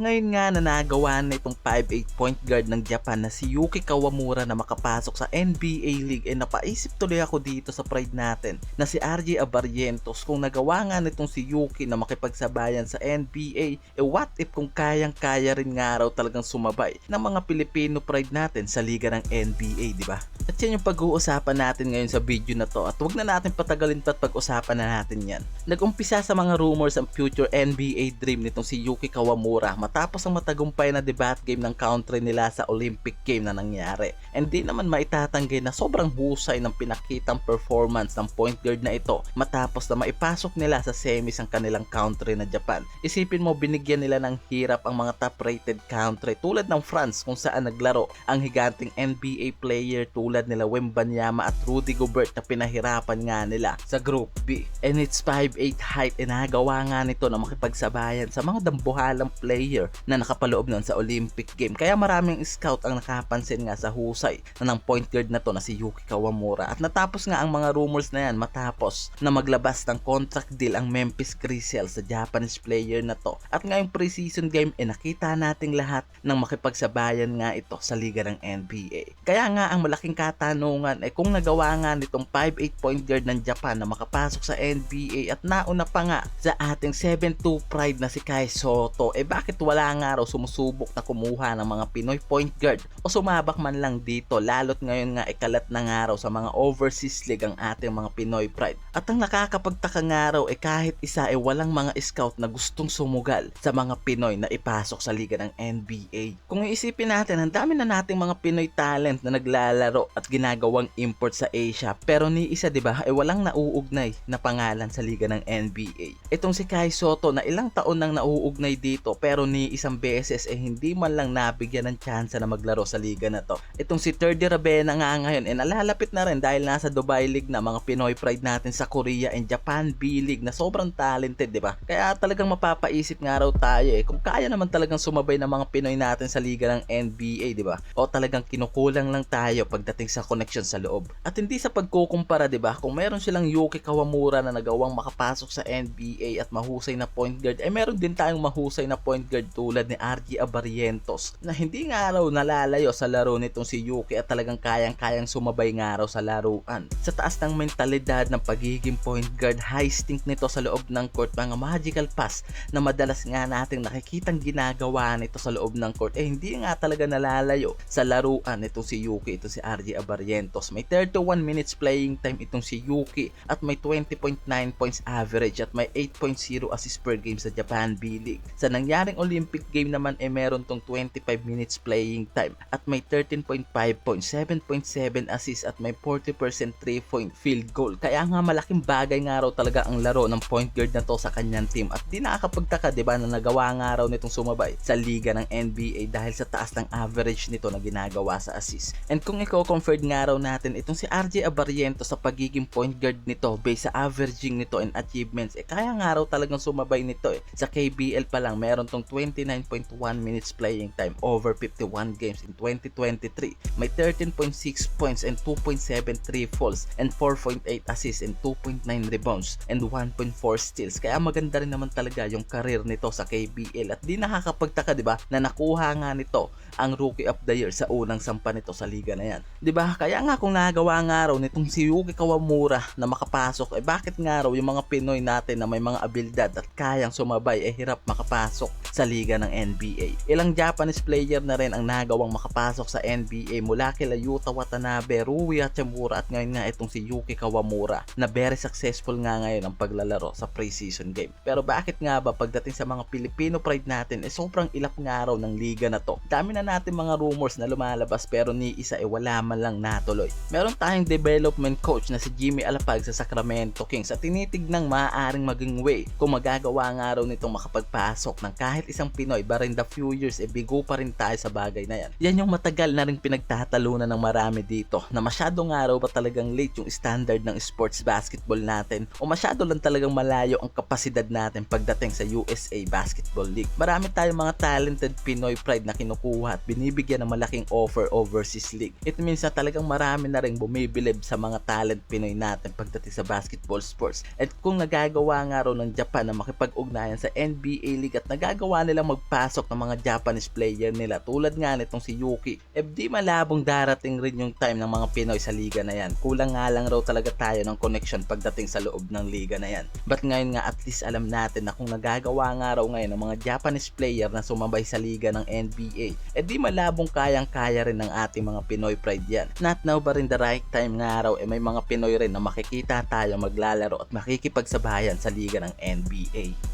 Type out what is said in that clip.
ngayon nga na nagawa na itong 5'8 point guard ng Japan na si Yuki Kawamura na makapasok sa NBA League eh napaisip tuloy ako dito sa pride natin na si RJ Abarrientos kung nagawa nga nitong si Yuki na makipagsabayan sa NBA eh what if kung kayang-kaya rin nga raw talagang sumabay ng mga Pilipino pride natin sa liga ng NBA, di ba? At yan yung pag-uusapan natin ngayon sa video na to at wag na natin patagalin pa at pag-usapan na natin yan. Nag-umpisa sa mga rumors ang future NBA dream nitong si Yuki Kawamura matapos ang matagumpay na debate game ng country nila sa Olympic game na nangyari. And di naman maitatanggi na sobrang husay ng pinakitang performance ng point guard na ito matapos na maipasok nila sa semis ang kanilang country na Japan. Isipin mo binigyan nila ng hirap ang mga top rated country tulad ng France kung saan naglaro ang higanting NBA player tulad nila Wembanyama at Rudy Gobert na pinahirapan nga nila sa Group B. And its 5'8 height e nagawa nga nito na makipagsabayan sa mga dambuhalang player na nakapaloob nun sa Olympic game. Kaya maraming scout ang nakapansin nga sa husay na ng point guard na to na si Yuki Kawamura. At natapos nga ang mga rumors na yan matapos na maglabas ng contract deal ang Memphis Grizzlies sa Japanese player na to. At ngayong preseason game e nakita nating lahat ng makipagsabayan nga ito sa liga ng NBA. Kaya nga ang malaking katanungan ay kung nagawa nga nitong 5'8 point guard ng Japan na makapasok sa NBA at nauna pa nga sa ating 7'2 pride na si Kai Soto, eh bakit wala nga raw sumusubok na kumuha ng mga Pinoy point guard o sumabak man lang dito lalo't ngayon nga ikalat na nga raw sa mga overseas league ang ating mga Pinoy pride. At ang nakakapagtaka nga raw eh kahit isa ay walang mga scout na gustong sumugal sa mga Pinoy na ipasok sa liga ng NBA. Kung iisipin natin, ang dami na nating mga Pinoy talent na naglalaro at ginagawang import sa Asia pero ni isa 'di ba ay walang nauugnay na pangalan sa liga ng NBA. Itong si Kai Soto na ilang taon nang nauugnay dito pero ni isang beses eh hindi man lang nabigyan ng tsansa na maglaro sa liga na to. Itong si Terdy Rabena nga ngayon eh nalalapit na rin dahil nasa Dubai League na mga Pinoy pride natin sa Korea and Japan B League na sobrang talented 'di ba? Kaya talagang mapapaisip nga raw tayo eh kung kaya naman talagang sumabay ng mga Pinoy natin sa liga ng NBA 'di ba? O talagang kinukulang lang tayo pagdating sa connection sa loob. At hindi sa pagkukumpara 'di ba? Kung meron silang Yuki Kawamura na nagawang makapasok sa NBA at mahusay na point guard, eh meron din tayong mahusay na point guard tulad ni RG Abarrientos na hindi nga raw nalalayo sa laro nitong si Yuki at talagang kayang-kayang sumabay nga raw sa laruan. Sa taas ng mentalidad ng pagiging point guard, high stink nito sa loob ng court, mga magical pass na madalas nga nating nakikitang ginagawa nito sa loob ng court, eh hindi nga talaga nalalayo sa laruan nitong si Yuki, ito si RG Abarrientos. May 31 minutes playing time itong si Yuki at may 20.9 points average at may 8.0 assist per game sa Japan B League. Sa nangyaring Olympic game naman eh meron tong 25 minutes playing time at may 13.5 points, 7.7 assist at may 40% 3 point field goal. Kaya nga malaking bagay nga raw talaga ang laro ng point guard na to sa kanyang team at di nakakapagtaka 'di ba na nagawa nga raw nitong sumabay sa liga ng NBA dahil sa taas ng average nito na ginagawa sa assist. And kung i-convert nga raw natin itong si RJ Abarriento sa pagiging point guard nito based sa averaging nito and achievements, eh kaya nga raw talagang sumabay nito eh. Sa KBL pa lang meron tong 29.1 minutes playing time over 51 games in 2023. May 13.6 points and 2.73 falls and 4.8 assists and 2.9 rebounds and 1.4 steals. Kaya maganda rin naman talaga yung career nito sa KBL at di nakakapagtaka 'di ba na nakuha nga nito ang Rookie of the Year sa unang sampa nito sa liga na yan. 'Di ba? Kaya nga kung nagawa nga raw nitong si Yuki Kawamura na makapasok, eh bakit nga raw yung mga Pinoy natin na may mga abilidad at kayang sumabay eh hirap makapasok sa liga ng NBA. Ilang Japanese player na rin ang nagawang makapasok sa NBA mula kila Yuta Watanabe, Rui Hachimura at ngayon nga itong si Yuki Kawamura na very successful nga ngayon ang paglalaro sa preseason game. Pero bakit nga ba pagdating sa mga Filipino pride natin eh sobrang ilap nga raw ng liga na to. Dami na natin mga rumors na lumalabas pero ni isa eh wala man lang natuloy. Meron tayong development coach na si Jimmy Alapag sa Sacramento Kings at tinitignang maaaring maging way kung magagawa nga raw nitong makapagpasok ng kahit isang Pinoy in the few years eh bigo pa rin tayo sa bagay na yan. Yan yung matagal na rin pinagtatalunan ng marami dito na masyado nga raw ba talagang late yung standard ng sports basketball natin o masyado lang talagang malayo ang kapasidad natin pagdating sa USA Basketball League. Marami tayong mga talented Pinoy pride na kinukuha at binibigyan ng malaking offer overseas league. It means na talagang marami na rin bumibilib sa mga talent Pinoy natin pagdating sa basketball sports. At kung nagagawa nga raw ng Japan na makipag-ugnayan sa NBA League at nagagawa nilang magpasok ng mga Japanese player nila tulad nga nitong si Yuki, eh di malabong darating rin yung time ng mga Pinoy sa liga na yan. Kulang nga lang raw talaga tayo ng connection pagdating sa loob ng liga na yan. But ngayon nga at least alam natin na kung nagagawa nga raw ngayon ng mga Japanese player na sumabay sa liga ng NBA, eh di malabong kayang-kaya rin ng ating mga Pinoy pride yan. Not now ba rin the right time nga raw, eh may mga Pinoy rin na makikita tayo maglalaro at makikipagsabayan sa liga ng NBA.